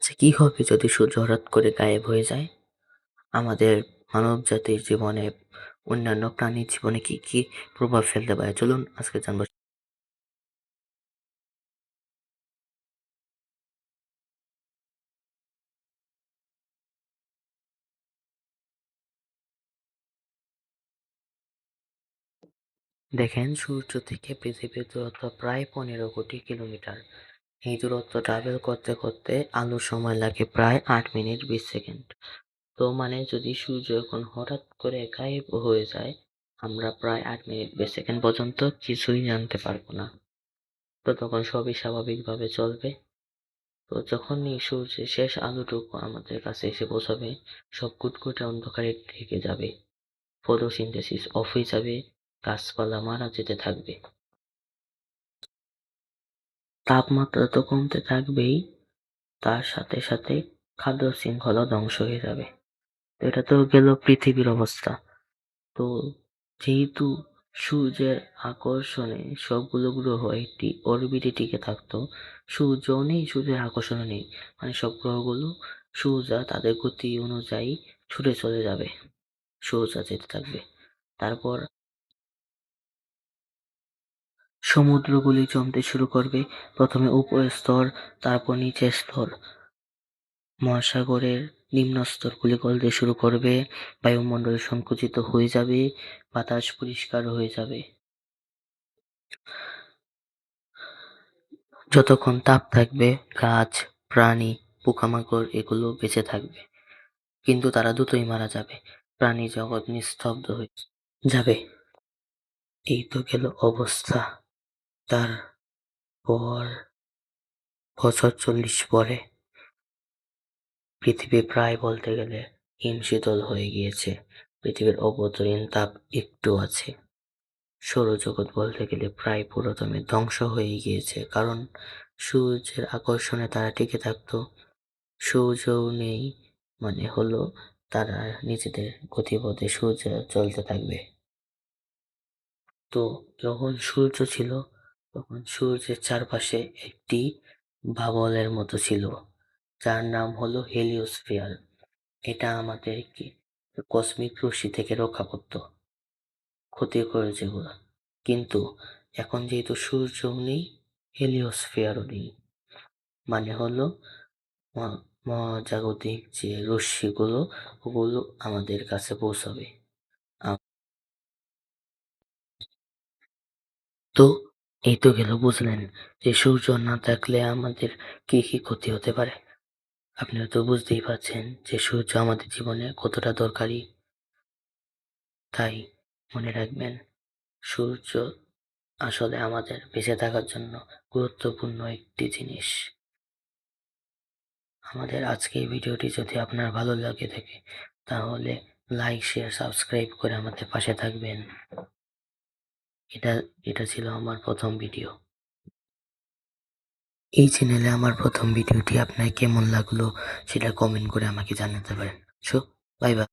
আচ্ছা কি হবে যদি সূর্য হঠাৎ করে গায়েব হয়ে যায়? আমাদের মানবজাতির জীবনে, অন্যান্য প্রাণীর জীবনে কি, কি প্রভাব ফেলতে পারে? চলুন আজকে জানব। দেখেন সূর্য থেকে পৃথিবীর দূরত্ব প্রায় পনেরো কোটি কিলোমিটার। এই দূরত্ব ট্রাভেল করতে করতে আলোর সময় লাগে প্রায় আট মিনিট বিশ সেকেন্ড। তো মানে যদি সূর্য এখন হঠাৎ করে গায়েব হয়ে যায়, আমরা প্রায় আট মিনিট বিশ সেকেন্ড পর্যন্ত কিছুই জানতে পারব না। তো তখন সবই স্বাভাবিকভাবে চলবে। তো যখনই সূর্যের শেষ আলোটুকু আমাদের কাছে এসে পৌঁছাবে, সব কুটকুটে অন্ধকারে ঢেকে যাবে। ফটোসিনথেসিস অফ হয়ে যাবে, গাছপালা মারা যেতে থাকবে। তাপমাত্রা তো কমতে থাকবেই, তার সাথে সাথে খাদ্য শৃঙ্খলা ধ্বংস হয়ে যাবে। তো এটা তো গেল পৃথিবীর অবস্থা। তো যেহেতু সূর্যের আকর্ষণে সবগুলো গ্রহ একটি অরবিটে টিকে থাকতো, সূর্যও নেই, সূর্যের আকর্ষণও নেই। মানে সব গ্রহগুলো সোজা তাদের গতি অনুযায়ী ছুটে চলে যাবে, সোজা যেতে থাকবে। তারপর সমুদ্রগুলি জমতে শুরু করবে, প্রথমে উপরের স্তর, তারপর নিচের স্তর। মহাসাগরের নিম্ন স্তরগুলি গলতে শুরু করবে, বায়ুমণ্ডল সংকুচিত হয়ে যাবে, বাতাস পরিষ্কার হয়ে যাবে। যতক্ষণ তাপ থাকবে, গাছ, প্রাণী, পোকামাকড় এগুলো বেঁচে থাকবে। কিন্তু তারা দ্রুতই মারা যাবে, প্রাণী জগৎ নিস্তব্ধ হয়ে যাবে। এই তো গেল অবস্থা। তারপর বছর চল্লিশ পরে পৃথিবী প্রায় বলতে গেলে হিমশীতল হয়ে গিয়েছে। পৃথিবীর অভ্যন্তরীণ তাপ একটু আছে। সৌরজগৎ বলতে গেলে প্রায় পুরোদমে ধ্বংস হয়ে গিয়েছে কারণ সূর্যের আকর্ষণে তারা টিকে থাকতো, সূর্যও নেই মানে হলো তারা নিজেদের গতিপথে সূর্য চলতে থাকবে তো যখন সূর্য ছিল তখন সূর্যের চারপাশে একটি বাবলের মতো ছিল। যার নাম হলো হেলিওস্ফিয়ার। এটা আমাদেরকে কসমিক রশ্মি থেকে রক্ষা করত, ক্ষতি করেছে যেগুলো কিন্তু এখন যেহেতু সূর্যও নেই, হেলিওস্ফিয়ারও নেই। মানে হলো মহাজাগতিক যে রশ্মিগুলো, ওগুলো আমাদের কাছে পৌঁছাবে। তো এই তো গেল, বুঝলেন যে সূর্য না থাকলে আমাদের কি কি ক্ষতি হতে পারে? আপনারা তো বুঝতেই পারছেন যে সূর্য আমাদের জীবনে কতটা দরকারি। তাই মনে রাখবেন, সূর্য আসলে আমাদের বেঁচে থাকার জন্য গুরুত্বপূর্ণ একটি জিনিস। আমাদের আজকের ভিডিওটি যদি আপনার ভালো লাগে থাকে, তাহলে লাইক, শেয়ার, সাবস্ক্রাইব করে আমাদের পাশে থাকবেন। এটা এটা ছিল আমার প্রথম ভিডিও। এই চ্যানেলে আমার প্রথম ভিডিওটি আপনার কেমন লাগল সেটা কমেন্ট করে আমাকে জানাতে পারেন। So bye bye